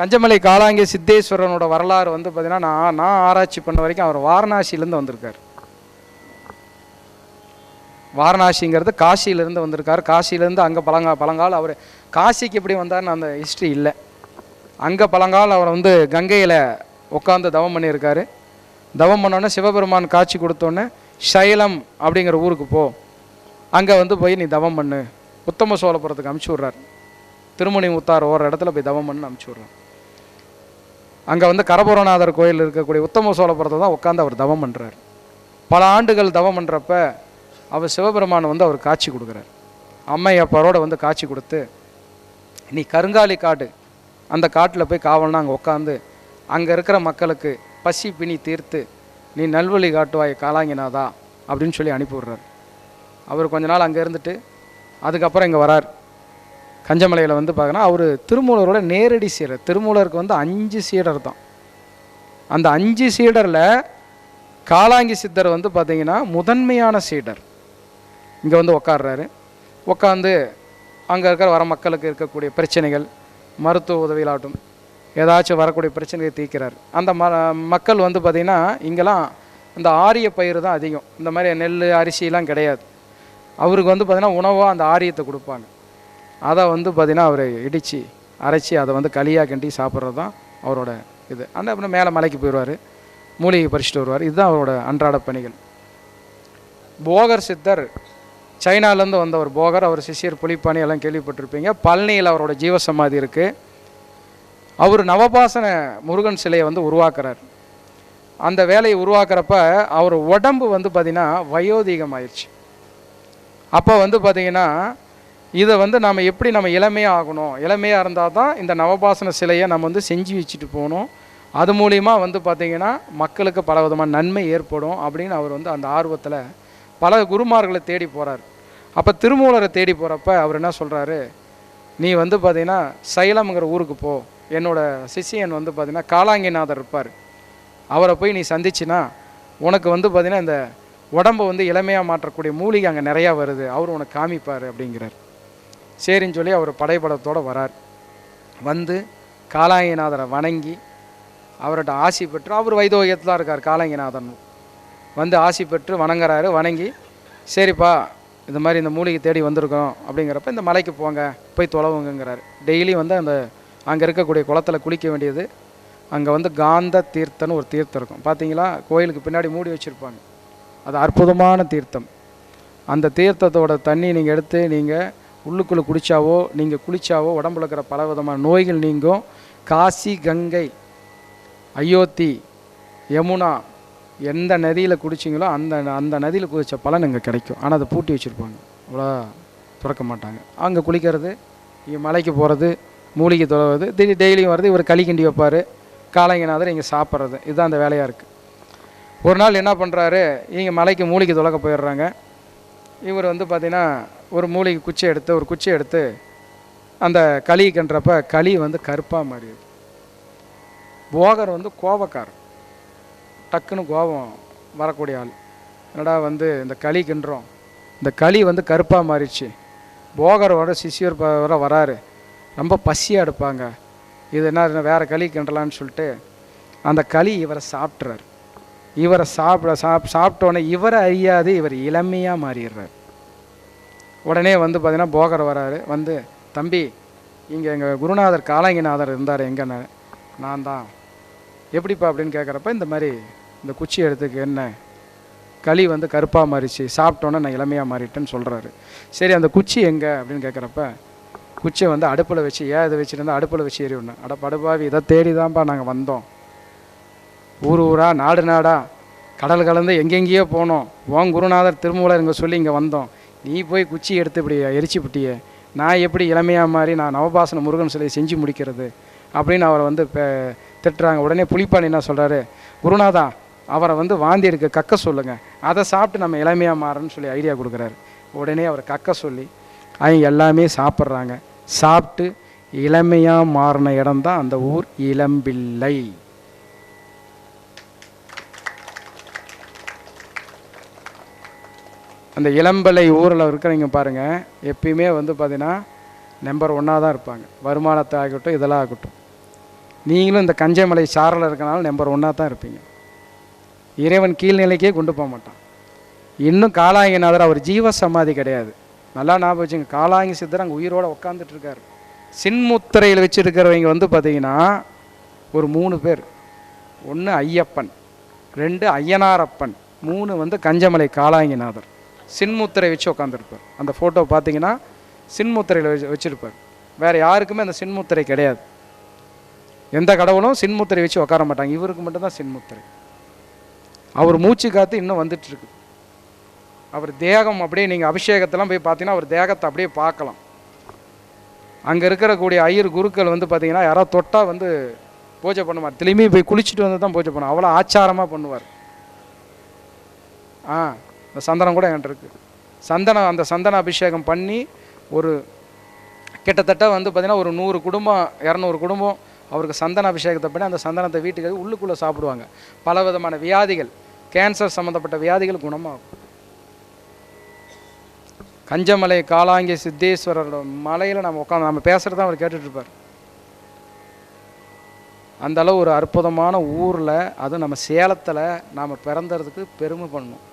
கஞ்சமலை காளாங்கி சித்தேஸ்வரனோட வரலாறு வந்து பார்த்தீங்கன்னா நான் நான் ஆராய்ச்சி பண்ண வரைக்கும் அவர் வாரணாசியிலேருந்து வந்திருக்கார். வாரணாசிங்கிறது காசியிலேருந்து வந்திருக்கார். காசியிலேருந்து அங்கே பழங்கா பழங்கால் அவர் காசிக்கு எப்படி வந்தார்னு அந்த ஹிஸ்ட்ரி இல்லை. அங்கே பழங்கால் அவர் வந்து கங்கையில் உட்காந்து தவம் பண்ணியிருக்காரு. தவம் பண்ணோன்னே சிவபெருமான் காட்சி கொடுத்தோன்னே சைலம் அப்படிங்கிற ஊருக்கு போ. அங்கே வந்து போய் நீ தவம் பண்ணு. உத்தம சோழபுரத்துக்கு அமுச்சு விட்றார். திருமணி முத்தார் ஓர இடத்துல போய் தவம் பண்ணு அமுச்சு விட்றார். அங்கே வந்து கரபுரநாதர் கோயில் இருக்கக்கூடிய உத்தம சோழபுரத்தை தான் உட்காந்து அவர் தவம் பண்ணுறார் பல ஆண்டுகள் தவம் பண்ணுறப்ப அவர் சிவபெருமான் வந்து அவர் காட்சி கொடுக்குறார். அம்மையப்பரோட வந்து காட்சி கொடுத்து நீ கருங்காலி காடு அந்த காட்டில் போய் காவல்னா அங்கே உட்காந்து அங்கே இருக்கிற மக்களுக்கு பசி பிணி தீர்த்து நீ நல்வழி காட்டுவாய் காலாங்கினாதா அப்படின்னு சொல்லி அனுப்பிவிட்றாரு அவர் கொஞ்ச நாள் அங்கே இருந்துட்டு அதுக்கப்புறம் இங்கே வரார். கஞ்சமலையில் வந்து பார்க்கணும் அவர் திருமூலரோட நேரடி சீடர். திருமூலருக்கு வந்து அஞ்சு சீடர் தான். அந்த அஞ்சு சீடரில் காலாங்கி சித்தர் வந்து பார்த்திங்கன்னா முதன்மையான சீடர். இங்கே வந்து உக்காடுறாரு உட்காந்து அங்கே இருக்கிற வர மக்களுக்கு இருக்கக்கூடிய பிரச்சனைகள் மருத்துவ உதவியிலாட்டும் ஏதாச்சும் வரக்கூடிய பிரச்சனையை தீர்க்கிறார். அந்த ம மக்கள் வந்து பார்த்திங்கன்னா இங்கெல்லாம் இந்த ஆரிய பயிர் தான் அதிகம். இந்த மாதிரி நெல் அரிசிலாம் கிடையாது. அவருக்கு வந்து பார்த்திங்கன்னா உணவாக அந்த ஆரியத்தை கொடுப்பாங்க. அதை வந்து பார்த்திங்கன்னா அவர் இடித்து அரைச்சி அதை வந்து களியாக கிண்டி சாப்பிட்றது தான் அவரோட இது. அந்த அப்புறம் மேலே மலைக்கு போயிடுவார். மூலிகை பறிச்சுட்டு வருவார். இதுதான் அவரோட அன்றாட பணிகள். போகர் சித்தர். சைனாலேருந்து வந்தவர் போகர். அவர் சிஷியர் புலிப்பானி எல்லாம் கேள்விப்பட்டிருப்பீங்க. பழனியில் அவரோட ஜீவசமாதி இருக்குது அவர் நவபாசன முருகன் சிலையை வந்து உருவாக்குறார். அந்த வேலையை உருவாக்குறப்ப அவர் உடம்பு வந்து பார்த்திங்கன்னா வயோதிகம் ஆயிடுச்சு அப்போ வந்து பார்த்திங்கன்னா இதை வந்து நம்ம எப்படி நம்ம இளமையாக ஆகணும்? இளமையாக இருந்தால் தான் இந்த நவபாசன சிலையை நம்ம வந்து செஞ்சு வச்சுட்டு போகணும். அது மூலிமா வந்து பார்த்திங்கன்னா மக்களுக்கு பல விதமான நன்மை ஏற்படும் அப்படின்னு அவர் வந்து அந்த ஆர்வத்தில் பல குருமார்களை தேடி போகிறார் அப்போ திருமூலரை தேடி போகிறப்ப அவர் என்ன சொல்கிறாரு நீ வந்து பார்த்திங்கன்னா சைலம்ங்கிற ஊருக்கு போ. என்னோட சிஷியன் வந்து பார்த்திங்கன்னா காலாங்கிநாதர் இருப்பார். அவரை போய் நீ சந்திச்சினா உனக்கு வந்து பார்த்திங்கன்னா இந்த உடம்பை வந்து இளமையாக மாற்றக்கூடிய மூலிகை அங்கே நிறையா வருது. அவர் உனக்கு காமிப்பார் அப்படிங்கிறார். சரின்னு சொல்லி அவர் படைப்படத்தோடு வரார். வந்து காலாங்கிநாதரை வணங்கி அவர்கிட்ட ஆசி பெற்று அவர் வைதோகியத்தில் இருக்கார் காலாங்கிநாதன் வந்து ஆசி பெற்று வணங்குறாரு வணங்கி சரிப்பா இந்த மாதிரி இந்த மூலிகை தேடி வந்திருக்கோம் அப்படிங்கிறப்ப இந்த மலைக்கு போங்க போய் தொலைவுங்கிறாரு டெய்லி வந்து அந்த அங்கே இருக்கக்கூடிய குளத்துல குளிக்க வேண்டியது அங்கே வந்து காந்த தீர்த்தம்னு ஒரு தீர்த்தம் இருக்கும். பார்த்தீங்களா கோயிலுக்கு பின்னாடி மூடி வச்சுருப்பாங்க. அது அற்புதமான தீர்த்தம். அந்த தீர்த்தத்தோட தண்ணி நீங்கள் எடுத்து நீங்கள் உள்ளுக்குள்ளே குடித்தாவோ நீங்கள் குளித்தாவோ உடம்புல இருக்கிற பல விதமான நோய்கள் நீங்கும். காசி கங்கை அயோத்தி யமுனா எந்த நதியில் குடிச்சிங்களோ அந்த அந்த நதியில் குதித்த பலன் இங்கே கிடைக்கும். ஆனால் அதை பூட்டி வச்சுருப்பாங்க. அவ்வளோ திறக்க மாட்டாங்க. அங்கே குளிக்கிறது இங்கே மலைக்கு போகிறது மூலிகை தொலைவது திடீர் டெய்லியும் வர்றது இவர் களி கிண்டி வைப்பார் காலங்கினாதர் இங்கே சாப்பிட்றது. இதுதான் அந்த வேலையாக இருக்குது ஒரு நாள் என்ன பண்ணுறாரு இங்கே மலைக்கு மூலிகை தொலைக்க போயிடுறாங்க. இவர் வந்து பார்த்திங்கன்னா ஒரு மூலிகை குச்சி எடுத்து ஒரு குச்சி எடுத்து அந்த களி கிண்டுறப்ப களி வந்து கருப்பாக மாறிடுது போகர் வந்து கோபக்காரர் டக்குன்னு கோபம் வரக்கூடிய ஆள். என்னடா வந்து இந்த களி கிண்டுறோம். இந்த களி வந்து கருப்பாக மாறிடுச்சு. போகரோட சிசியர் வர வராரு. ரொம்ப பசியாக எடுப்பாங்க. இது என்ன வேறு களி கிண்டலான்னு சொல்லிட்டு அந்த களி இவரை சாப்பிட்றாரு. இவரை சாப்பிட சாப் சாப்பிட்டோன்னே இவரை அறியாது இவர் இளமையாக மாறிடுறார். உடனே வந்து பார்த்தீங்கன்னா போகர் வராரு. வந்து தம்பி இங்கே எங்கள் குருநாதர் காலாங்கிநாதர் இருந்தார் எங்கன்னு? நான் தான். எப்படிப்பா? அப்படின்னு கேட்குறப்ப இந்த மாதிரி இந்த குச்சி எடுத்துக்கு என்ன? களி வந்து கருப்பாக மாறிச்சு. சாப்பிட்டோன்னே நான் இளமையாக மாறிட்டேன்னு சொல்கிறாரு சரி அந்த குச்சி எங்கே? அப்படின்னு கேட்குறப்ப குச்சியை வந்து அடுப்பில் வச்சு ஏன் இதை வச்சுட்டு இருந்தால் அடுப்பில் வச்சு ஏறி விடணும் அட இதை தேடி தான்ப்பா நாங்கள் வந்தோம். ஊர் ஊராக நாடு நாடாக கடல் கலந்து எங்கெங்கேயோ போனோம். உன் குருநாதர் திருமூலர் இங்கே சொல்லி இங்கே வந்தோம். நீ போய் குச்சி எடுத்து இப்படி எரிச்சு விட்டியே நான் எப்படி இளமையாக மாதிரி நான் நவபாசன முருகன் சிலையை செஞ்சு முடிக்கிறது? அப்படின்னு அவரை வந்து பே- திட்டுறாங்க. உடனே புளிப்பாணி என்ன சொல்கிறாரு குருநாதா அவரை வந்து வாந்தி எடுக்க கக்க சொல்லுங்கள் அதை சாப்பிட்டு நம்ம இளமையாக மாறன்னு சொல்லி ஐடியா கொடுக்குறாரு. உடனே அவர் கக்க சொல்லி அவங்க எல்லாமே சாப்பிட்றாங்க. சாப்பிட்டு இளமையாக மாறின இடம் தான் அந்த ஊர் இளம்பிள்ளை. அந்த இளம்பலை ஊரில் இருக்கிறவங்க பாருங்கள் எப்பயுமே வந்து பார்த்தீங்கன்னா நம்பர் ஒன்னாக தான் இருப்பாங்க. வருமானத்தை ஆகட்டும் இதெல்லாம் ஆகட்டும். நீங்களும் இந்த கஞ்சமலை சாரில் இருக்கனால நம்பர் ஒன்னாக தான் இருப்பீங்க. இறைவன் கீழ்நிலைக்கே கொண்டு போக மாட்டான். இன்னும் காலாங்கிநாதர் அவர் ஜீவ சமாதி கிடையாது. நல்லா ஞாபகம் வச்சுங்க காலாங்கி சித்தர் அங்கே உயிரோடு உட்காந்துட்ருக்காரு சின்முத்திரையில் வச்சுருக்கிறவங்க வந்து பார்த்தீங்கன்னா ஒரு மூணு பேர். ஒன்று ஐயப்பன் ரெண்டு ஐயனாரப்பன் மூணு வந்து கஞ்சமலை காலாங்கிநாதர் சின்முத்திரை வச்சு உட்காந்துருப்பார் அந்த ஃபோட்டோ பார்த்தீங்கன்னா சின்முத்திரையில் வச்சு வச்சுருப்பார். வேறு யாருக்குமே அந்த சின்முத்திரை கிடையாது. எந்த கடவுளும் சின்முத்திரை வச்சு உட்கார மாட்டாங்க. இவருக்கு மட்டும்தான் சின்முத்திரை. அவர் மூச்சு காத்து இன்னும் வந்துட்டுருக்கு. அவர் தேகம் அப்படியே நீங்கள் அபிஷேகத்தெல்லாம் போய் பார்த்தீங்கன்னா அவர் தேகத்தை அப்படியே பார்க்கலாம். அங்கே இருக்கக்கூடிய ஐயர் குருக்கள் வந்து பார்த்தீங்கன்னா யாராவது தொட்டால் வந்து பூஜை பண்ணுவார். திரும்பி போய் குளிச்சுட்டு வந்து தான் பூஜை பண்ணுவார். அவ்வளோ ஆச்சாரமாக பண்ணுவார். ஆ இந்த சந்தனம் கூட என்கிட்ட இருக்குது சந்தனம் அந்த சந்தன அபிஷேகம் பண்ணி ஒரு கிட்டத்தட்ட வந்து பார்த்திங்கன்னா ஒரு நூறு குடும்பம் இரநூறு குடும்பம் அவருக்கு சந்தன அபிஷேகத்தை பண்ணி அந்த சந்தனத்தை வீட்டுக்கு உள்ளுக்குள்ளே சாப்பிடுவாங்க. பல விதமான வியாதிகள் கேன்சர் சம்மந்தப்பட்ட வியாதிகள் குணமாகும். கஞ்சமலை காலாங்கி சித்தேஸ்வரரோட மலையில் நம்ம உட்காந்து நம்ம பேசுகிறது தான் அவர் கேட்டுட்ருப்பார் இருப்பார். அந்த அளவு ஒரு அற்புதமான ஊரில் அதுவும் நம்ம சேலத்தில் நாம் பிறந்ததுக்கு பெருமை பண்ணணும்